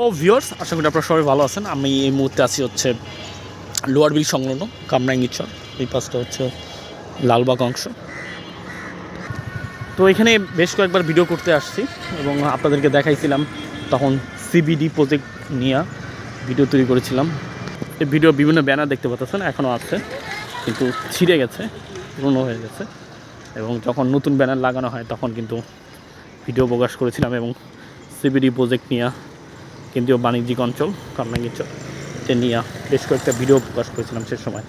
ও viewers আশা করি আপনারা সবাই ভালো আছেন। আমি এই মুহূর্তে আছি হচ্ছে লোয়ার বিল সংলগ্ন কামরাঙ্গিচর। এই পাশটা হচ্ছে লালবাগ অংশ। তো এখানে বেশ কয়েকবার ভিডিও করতে আসছি এবং আপনাদেরকে দেখাইছিলাম তখন সিবিডি প্রজেক্ট নিয়ে ভিডিও তৈরি করেছিলাম। এই ভিডিও বিভিন্ন ব্যানার দেখতে পাচ্ছেন এখনও আছে, কিন্তু ছিঁড়ে গেছে, পুরনো হয়ে গেছে। এবং যখন নতুন ব্যানার লাগানো হয়, তখন কিন্তু ভিডিও প্রকাশ করেছিলাম এবং সিবিডি প্রজেক্ট নিয়ে কেন্দ্রীয় বাণিজ্যিক অঞ্চল কামরাঙ্গিচে নিয়ে বেশ কয়েকটা ভিডিও প্রকাশ করেছিলাম সে সময়।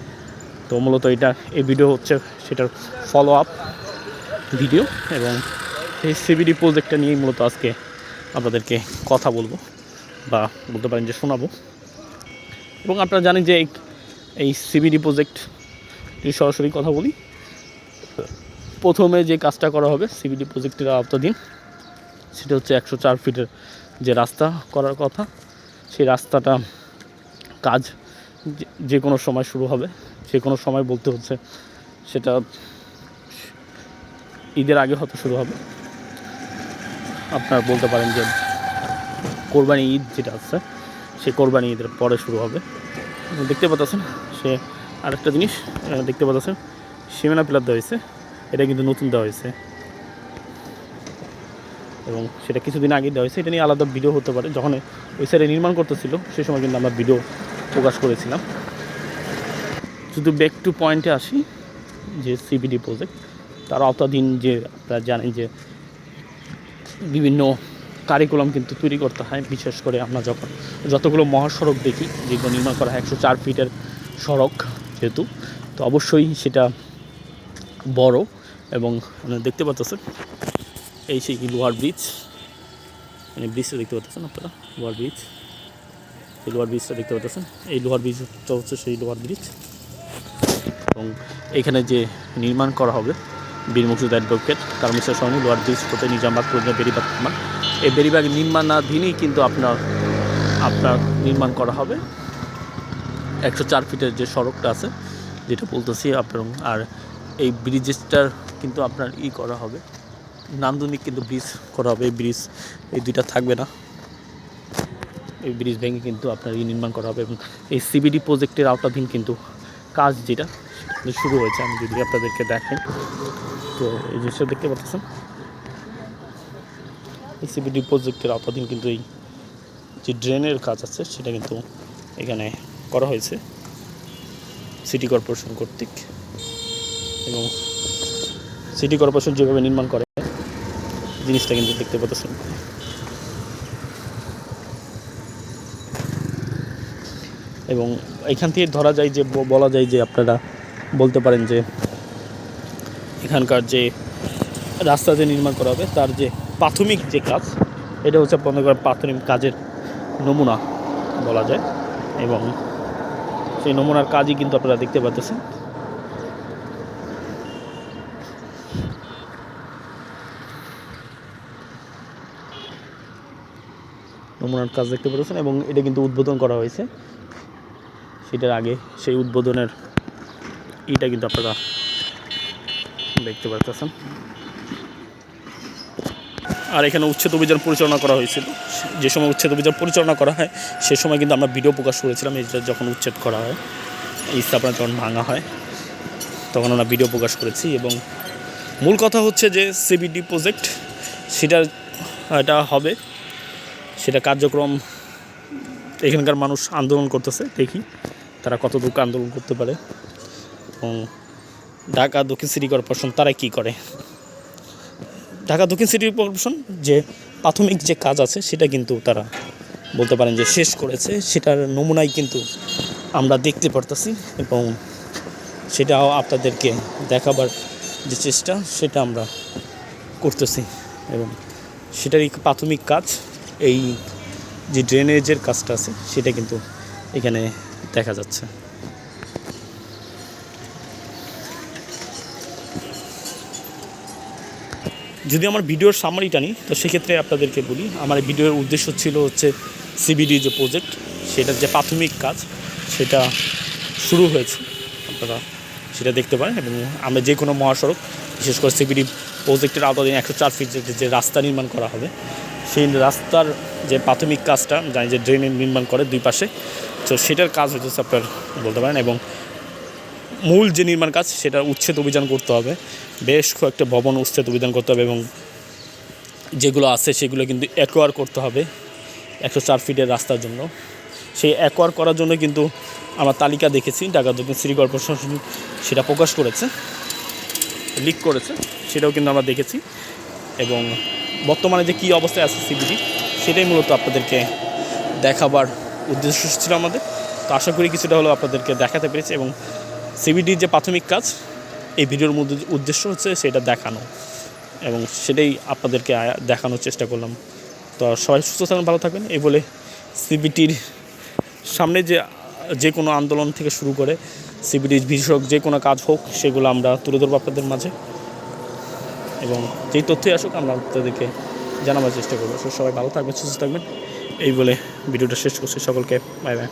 তো মূলত এটা, এই ভিডিও হচ্ছে সেটার ফলো আপ ভিডিও এবং এই সিবিডি প্রজেক্টটা নিয়েই মূলত আজকে আপনাদেরকে কথা বলব বা বলতে পারেন যে শোনাবো। এবং আপনারা জানেন যে এই- সিবিডি প্রজেক্ট সরাসরি কথা বলি। প্রথমে যে কাজটা করা হবে সিবিডি প্রজেক্টের আওতাধীন সেটা হচ্ছে একশো চার ফিটের যে রাস্তা করার কথা, সেই রাস্তাটা কাজ যে- কোনো সময় শুরু হবে, যে কোনো সময় বলতে হচ্ছে সেটা ঈদের আগে হয়তো শুরু হবে। আপনারা বলতে পারেন যে কোরবানি ঈদ যেটা আছে সে কোরবানি ঈদের পরে শুরু হবে। দেখতে পাচ্ছেন, সে আরেকটা জিনিস দেখতে পাচ্ছেন, সীমানা পিলার দেওয়া হয়েছে, এটা কিন্তু নতুন দেওয়া হয়েছে। এবং সেটা কিছুদিন আগে দেওয়া হয়েছে। এটা নিয়ে আলাদা ভিডিও হতে পারে। যখন ওই সাইডে নির্মাণ করতেছিল সেই সময় কিন্তু আমরা ভিডিও প্রকাশ করেছিলাম। শুধু ব্যাক টু পয়েন্টে আসি, যে সিবিডি প্রজেক্ট তার আওতাধীন যে আপনারা জানেন যে বিভিন্ন কারিকুলাম কিন্তু তৈরি করতে হয়। বিশেষ করে আমরা যখন যতগুলো মহাসড়ক দেখি, যেগুলো নির্মাণ করা হয়, একশো চার ফিটের সড়ক যেহেতু, তো অবশ্যই সেটা বড় এবং দেখতে পাচ্ছেন এই সেই কি লোহার ব্রিজ? মানে ব্রিজটা দেখতে পাচ্ছেন আপনারা? লোহার ব্রিজ। এই লোহার ব্রিজটা দেখতে পাচ্ছেন? এই লোহার ব্রিজটা হচ্ছে সেই লোহার ব্রিজ। এবং এখানে যে নির্মাণ করা হবে বীর মুক্তিযোদ্ধা অ্যাডভোকেট কারমিশার সঙ্গে লোহার ব্রিজ হতে নিজামবাগ পর্যন্ত বেরিবাগ নির্মাণ এই বেরিবাগ নির্মাণাধীনই কিন্তু আপনার আপনার নির্মাণ করা হবে। একশো চার ফিটের যে সড়কটা আছে, যেটা বলতেছি আপনার, আর এই ব্রিজেসটার কিন্তু আপনার ই করা হবে। নান্দনিক কিন্তু ব্রিজ করা হবে, এই ব্রিজ, এই দুইটা থাকবে না। এই ব্রিজ ভেঙে কিন্তু আপনার নির্মাণ করা হবে এবং এই সিবিডি প্রজেক্টের আওতাধীন কিন্তু কাজ যেটা শুরু হয়েছে। আমি যদি আপনাদেরকে দেখেন তো এই জিনিসটা দেখতে পাচ্ছেন? এই সিবিডি প্রজেক্টের আওতাধীন কিন্তু এই যে ড্রেনের কাজ আছে, সেটা কিন্তু এখানে করা হয়েছে সিটি কর্পোরেশন কর্তৃক। এবং সিটি কর্পোরেশন যেভাবে নির্মাণ করে জিনিসটা কিন্তু দেখতে পাচ্ছেন। এবং এখান থেকে ধরা যায় যে বলা যায় যে আপনারা বলতে পারেন যে, এখানকার যে রাস্তা যে নির্মাণ করা হবে, তার যে প্রাথমিক যে কাজ, এটা হচ্ছে করেন প্রাথমিক কাজের নমুনা বলা যায়। এবং সেই নমুনার কাজই কিন্তু আপনারা দেখতে পাচ্ছেন। নমুনার কাজ দেখতে পেরেছেন এবং এটা কিন্তু উদ্বোধন করা হয়েছে। সেটার আগে সেই উদ্বোধনের ইটা কিন্তু আপনারা দেখতে পাচ্ছেন আর এখানে উচ্ছেদ অভিযান পরিচালনা করা হয়েছিল। যে সময় উচ্ছেদ অভিযান পরিচালনা করা হয়, সে সময় কিন্তু আমরা ভিডিও প্রকাশ করেছিলাম যে যখন উচ্ছেদ করা হয়, এই স্থাপনা যখন ভাঙা হয়, তখন আমরা ভিডিও প্রকাশ করেছি এবং মূল কথা হচ্ছে যে সিবিডি প্রজেক্ট সেটা এটা হবে সেটা কার্যক্রম, এখানকার মানুষ আন্দোলন করতেছে, দেখি তারা কতটুকু আন্দোলন করতে পারে। এবং ঢাকা, দক্ষিণ সিটি কর্পোরেশন তারা কি করে? ঢাকা, দক্ষিণ সিটি কর্পোরেশন যে প্রাথমিক যে কাজ আছে, সেটা কিন্তু তারা বলতে পারেন যে শেষ করেছে। সেটার নমুনাই কিন্তু আমরা দেখতে পারতেছি এবং সেটাও আপনাদেরকে দেখাবার যে চেষ্টা, সেটা আমরা করতেছি এবং সেটারই প্রাথমিক কাজ। এই যে ড্রেনেজের কাজটা আছে, সেটা কিন্তু এখানে দেখা যাচ্ছে। যদি আমার ভিডিওর সামারিটা নিই, তো সেক্ষেত্রে আপনাদেরকে বলি, আমার ভিডিওর উদ্দেশ্য ছিল হচ্ছে সিবিডি যে প্রজেক্ট সেটার যে প্রাথমিক কাজ, সেটা শুরু হয়েছে। আপনারা সেটা দেখতে পারেন এবং আমরা যে কোনো মহাসড়ক, বিশেষ করে সিবিডি প্রজেক্টের আওতাধীন একশো চার ফিট যে রাস্তা নির্মাণ করা হবে সেই রাস্তার যে প্রাথমিক কাজটা জানি যে ড্রেনের নির্মাণ করে দুই পাশে। তো সেটার কাজ হচ্ছে আপনার বলতে পারেন এবং মূল যে নির্মাণ কাজ সেটা উচ্ছেদ অভিযান করতে হবে। বেশ কয়েকটা ভবন উচ্ছেদ অভিযান করতে হবে এবং যেগুলো আছে সেগুলো কিন্তু অ্যাকোয়ার করতে হবে একশো চার ফিটের রাস্তার জন্য। সেই অ্যাকোয়ার করার জন্য কিন্তু আমরা তালিকা দেখেছি, ঢাকা দক্ষিণ সিটি কর্পোরেশন সেটা প্রকাশ করেছে, লিক করেছে, সেটাও কিন্তু আমরা দেখেছি। এবং বর্তমানে যে কী অবস্থায় আছে সিবিডি সেটাই মূলত আপনাদেরকে দেখাবার উদ্দেশ্য ছিল আমাদের। তো আশা করি কিছুটা হলেও আপনাদেরকে দেখাতে পেরেছি এবং সিবিডির যে প্রাথমিক কাজ, এই ভিডিওর মধ্যে উদ্দেশ্য হচ্ছে সেটা দেখানো এবং সেটাই আপনাদেরকে দেখানোর চেষ্টা করলাম। তো সবাই সুস্থ থাকবেন ভালো থাকবেন এই বলে সিবিটির সামনে যে যে কোনো আন্দোলন থেকে শুরু করে সিবিটির বিষয়ক যে কোনো কাজ হোক, সেগুলো আমরা তুলে ধরবো আপনাদের মাঝে। এবং যেই তথ্যই আসুক, আমরা তাদেরকে জানাবার চেষ্টা করব। সবাই ভালো থাকবেন, সুস্থ থাকবেন। এই বলে ভিডিওটা শেষ করছি। সকলকে বাই বাই